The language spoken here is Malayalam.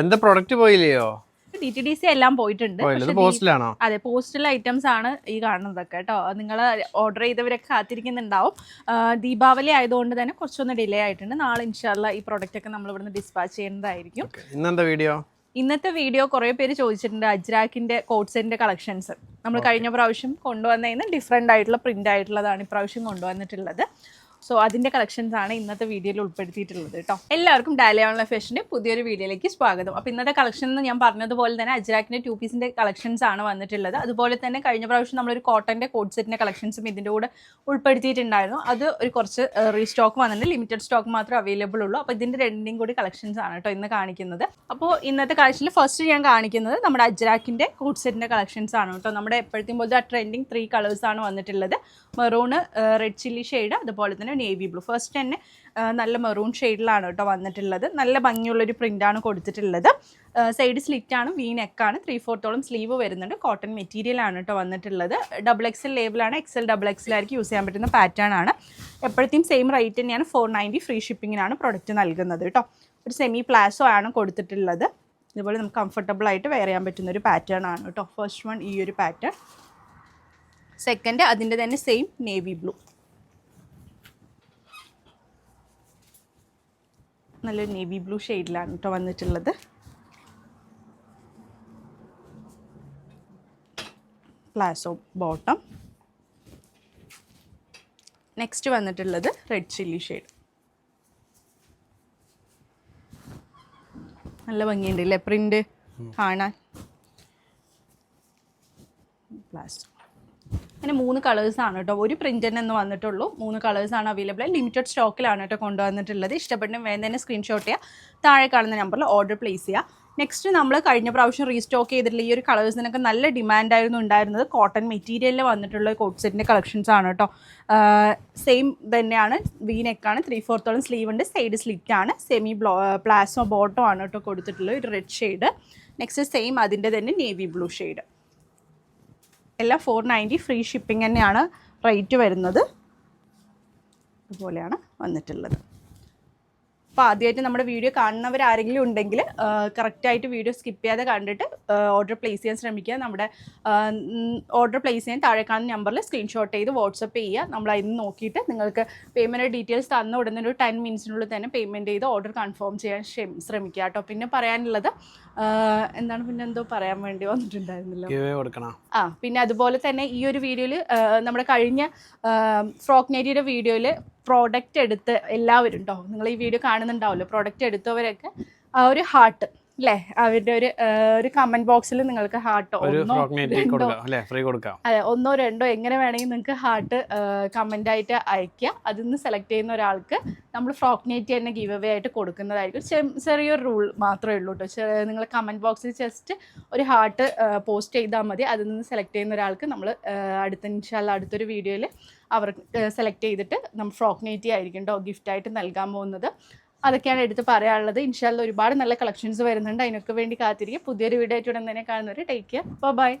എന്താ പ്രൊഡക്റ്റ് പോയില്ലയോ? ഡി ടി ഡി സി എല്ലാം പോയിട്ടുണ്ട്. പോസ്റ്റിലാണോ? അതെ പോസ്റ്റൽ ഐറ്റംസ് ആണ് ഈ കാണുന്നതൊക്കെ കേട്ടോ. നിങ്ങൾ ഓർഡർ ചെയ്തവരൊക്കെ കാത്തിരിക്കുന്നുണ്ടാവും. ദീപാവലി ആയതുകൊണ്ട് തന്നെ കുറച്ചൊന്ന് ഡിലേ ആയിട്ടുണ്ട്. നാളെ ഇൻഷാല്ല ഈ പ്രൊഡക്റ്റ് ഒക്കെ നമ്മൾ ഇവിടുന്ന് ഡിസ്പാച്ച് ചെയ്യുന്നതായിരിക്കും. ഇന്നെന്താ വീഡിയോ ഇന്നത്തെ വീഡിയോ കുറേ പേര് ചോദിച്ചിട്ടുണ്ട് അജ്രാക്കിന്റെ കോട്ട്സിന്റെ കളക്ഷൻസ് നമ്മൾ കഴിഞ്ഞ പ്രാവശ്യം കൊണ്ടുവന്നതിന് ഡിഫറെന്റ് ആയിട്ടുള്ള പ്രിന്റ് ആയിട്ടുള്ളതാണ് ഇപ്രാവശ്യം കൊണ്ടുവന്നിട്ടുള്ളത്. സോ അതിന്റെ കളക്ഷൻസ് ആണ് ഇന്നത്തെ വീഡിയോയിൽ ഉൾപ്പെടുത്തിയിട്ടുള്ളത് കേട്ടോ എല്ലാവർക്കും ഡയലി ഓൺലൈൻ ഫാഷന്റെ പുതിയൊരു വീഡിയോയിലേക്ക് സ്വാഗതം. അപ്പോൾ ഇന്നത്തെ കളക്ഷൻ എന്ന് ഞാൻ പറഞ്ഞതുപോലെ തന്നെ അജ്രാക്കിന്റെ ടു പീസിന്റെ കളക്ഷൻസ് ആണ് വന്നിട്ടുള്ളത്. അതുപോലെ തന്നെ കഴിഞ്ഞ പ്രാവശ്യം നമ്മളൊരു കോട്ടന്റെ കോട്ട് സെറ്റിന്റെ കളക്ഷൻസും ഇതിന്റെ കൂടെ ഉൾപ്പെടുത്തിയിട്ടുണ്ടായിരുന്നു. അത് ഒരു കുറച്ച് റീസ്റ്റോക്ക് വന്നിട്ടുണ്ട്. ലിമിറ്റഡ് സ്റ്റോക്ക് മാത്രമേ അവൈലബിൾ ഉള്ളൂ. അപ്പോൾ ഇതിന്റെ രണ്ടിന്റെയും കൂടി കളക്ഷൻസ് ആണ് കേട്ടോ ഇന്ന് കാണിക്കുന്നത്. അപ്പോൾ ഇന്നത്തെ കളക്ഷനിൽ ഫസ്റ്റ് ഞാൻ കാണിക്കുന്നത് നമ്മുടെ അജ്രാക്കിന്റെ കോട്ട് സെറ്റിന്റെ കളക്ഷൻസ് ആണ് കേട്ടോ നമ്മുടെ എപ്പോഴത്തെയും പോലത്തെ ആ ട്രെൻഡിങ് ത്രീ കളേഴ്സ് ആണ് വന്നിട്ടുള്ളത്. മെറൂൺ റെഡ് ചില്ലി ഷെയ്ഡ് അതുപോലെ തന്നെ നേവി ബ്ലൂ ഫസ്റ്റ് തന്നെ നല്ല മെറൂൺ ഷെയ്ഡിലാണ് കേട്ടോ വന്നിട്ടുള്ളത്. നല്ല ഭംഗിയുള്ളൊരു പ്രിന്റാണ് കൊടുത്തിട്ടുള്ളത്. സൈഡ് സ്ലിറ്റ് ആണ് വി നെക്കാണ് ത്രീ ഫോർത്തോളം സ്ലീവ് വരുന്നുണ്ട്. കോട്ടൺ മെറ്റീരിയൽ ആണ് കേട്ടോ വന്നിട്ടുള്ളത്. ഡബിൾ എക്സൽ ലേബിളാണ് എക്സൽ ഡബിൾ എക്സലായിരിക്കും യൂസ് ചെയ്യാൻ പറ്റുന്ന പാറ്റേൺ ആണ്. എപ്പോഴത്തെയും സെയിം റേറ്റ് തന്നെയാണ്. ഫോർ നയന്റി ഫ്രീ ഷിപ്പിങ്ങിനാണ് പ്രൊഡക്റ്റ് നൽകുന്നത് കേട്ടോ. ഒരു സെമി പ്ലാസോ ആണ് കൊടുത്തിട്ടുള്ളത്. ഇതുപോലെ നമുക്ക് കംഫർട്ടബിൾ ആയിട്ട് വെയർ ചെയ്യാൻ പറ്റുന്ന ഒരു പാറ്റേൺ ആണ് കേട്ടോ. ഫസ്റ്റ് വൺ ഈ ഒരു പാറ്റേൺ സെക്കൻഡ് അതിന്റെ തന്നെ സെയിം നേവി ബ്ലൂ നല്ലൊരു നേവി ബ്ലൂ ഷെയ്ഡിലാണ് കേട്ടോ വന്നിട്ടുള്ളത്. പ്ലാസോ ബോട്ടം നെക്സ്റ്റ് വന്നിട്ടുള്ളത് റെഡ് ചില്ലി ഷെയ്ഡ് നല്ല ഭംഗിയുണ്ട് അല്ലേ പ്രിന്റ് കാണാൻ. പ്ലാസോ അങ്ങനെ മൂന്ന് കളേഴ്സ് ആണ് കേട്ടോ. ഒരു പ്രിന്റ് തന്നെ ഒന്ന് വന്നിട്ടുള്ളൂ. മൂന്ന് കളേഴ്സ് ആണ് അവൈലബിൾ ലിമിറ്റഡ് സ്റ്റോക്കിലാണ് കേട്ടോ കൊണ്ടുവന്നിട്ടുള്ളത്. ഇഷ്ടപ്പെട്ട വേഗം തന്നെ സ്ക്രീൻഷോട്ട് ചെയ്യുക താഴെ കാണുന്ന നമ്പറിൽ ഓർഡർ പ്ലേസ് ചെയ്യുക നെക്സ്റ്റ് നമ്മൾ കഴിഞ്ഞ പ്രാവശ്യം റീസ്റ്റോക്ക് ചെയ്തിട്ടുള്ള ഈ ഒരു കളേഴ്സിനൊക്കെ നല്ല ഡിമാൻഡായിരുന്നു ഉണ്ടായിരുന്നത് കോട്ടൺ മെറ്റീരിയലിൽ വന്നിട്ടുള്ള കോട്ട് സെറ്റിന്റെ കളക്ഷൻസ് ആണ് കേട്ടോ. സെയിം തന്നെയാണ്. വി നെക്കാണ് ത്രീ ഫോർത്തോളം സ്ലീവ് ഉണ്ട്. സൈഡ് സ്ലിറ്റ് ആണ്. സെമി ബ്ലോ പ്ലാസോ ബോട്ടോ ആണ് കേട്ടോ കൊടുത്തിട്ടുള്ളത്. ഒരു റെഡ് ഷെയ്ഡ് നെക്സ്റ്റ് സെയിം അതിന്റെ തന്നെ നേവി ബ്ലൂ ഷെയ്ഡ് എല്ലാം ഫോർ നയന്റി ഫ്രീ ഷിപ്പിംഗ് തന്നെയാണ് റേറ്റ് വരുന്നത്. അതുപോലെയാണ് വന്നിട്ടുള്ളത്. അപ്പോൾ ആദ്യമായിട്ട് നമ്മുടെ വീഡിയോ കാണുന്നവർ ആരെങ്കിലും ഉണ്ടെങ്കിൽ കറക്റ്റായിട്ട് വീഡിയോ സ്കിപ്പ് ചെയ്യാതെ കണ്ടിട്ട് ഓർഡർ പ്ലേസ് ചെയ്യാൻ ശ്രമിക്കുക. നമ്മുടെ ഓർഡർ പ്ലേസ് ചെയ്യാൻ താഴെ കാണുന്ന നമ്പറിൽ സ്ക്രീൻഷോട്ട് ചെയ്ത് വാട്സപ്പ് ചെയ്യുക. നമ്മൾ അതിന് നോക്കിയിട്ട് നിങ്ങൾക്ക് പേയ്മെന്റ് ഡീറ്റെയിൽസ് തന്ന ഉടനെ ഒരു ടെൻ മിനിറ്റ്സിനുള്ളിൽ തന്നെ പേയ്മെന്റ് ചെയ്ത് ഓർഡർ കൺഫേം ചെയ്യാൻ ശ്രമിക്കുക കേട്ടോ. പിന്നെ പറയാനുള്ളത് എന്താണ് പിന്നെ എന്തോ പറയാൻ വേണ്ടി വന്നിട്ടുണ്ടായിരുന്നല്ലോ? ആ പിന്നെ അതുപോലെ തന്നെ ഈ ഒരു വീഡിയോയിൽ നമ്മുടെ കഴിഞ്ഞ ഫ്രോക്ക് നെറ്റിയുടെ വീഡിയോയിൽ പ്രോഡക്റ്റ് എടുത്ത് എല്ലാവരും ഉണ്ടോ നിങ്ങൾ ഈ വീഡിയോ കാണുന്നുണ്ടാവുമല്ലോ പ്രോഡക്റ്റ് എടുത്തവരൊക്കെ ഒരു ഹാർട്ട് അല്ലേ അവരുടെ ഒരു ഒരു കമന്റ് ബോക്സിൽ നിങ്ങൾക്ക് ഹാർട്ട് അതെ ഒന്നോ രണ്ടോ എങ്ങനെ വേണമെങ്കിൽ നിങ്ങൾക്ക് ഹാർട്ട് കമന്റ് ആയിട്ട് അയക്കാം അതിൽ നിന്ന് സെലക്ട് ചെയ്യുന്ന ഒരാൾക്ക് നമ്മൾ ഫ്രോക്ക് നെറ്റ് തന്നെ ഗീവ് അവേ ആയിട്ട് കൊടുക്കുന്നതായിരിക്കും. ചെറിയൊരു റൂൾ മാത്രമേ ഉള്ളൂ കേട്ടോ നിങ്ങൾ കമന്റ് ബോക്സിൽ ജസ്റ്റ് ഒരു ഹാർട്ട് പോസ്റ്റ് ചെയ്താൽ മതി. അതിൽ നിന്ന് സെലക്ട് ചെയ്യുന്ന ഒരാൾക്ക് നമ്മൾ അടുത്ത ഇൻഷാല്ല അടുത്തൊരു വീഡിയോയിൽ അവർ സെലക്ട് ചെയ്തിട്ട് നമ്മൾ ഫ്രോക്ക് നെറ്റി ആയിരിക്കും കേട്ടോ ഗിഫ്റ്റായിട്ട് നൽകാൻ പോകുന്നത്. അതൊക്കെയാണ് എടുത്ത് പറയാനുള്ളത്. ഇൻഷാല്ല ഒരുപാട് നല്ല കളക്ഷൻസ് വരുന്നുണ്ട്. അതിനൊക്കെ വേണ്ടി കാത്തിരിക്കുക. പുതിയൊരു വീഡിയോ ആയിട്ട് ഉടൻ തന്നെ കാണുന്നവർ ടേക്ക് കെയർ ബൈ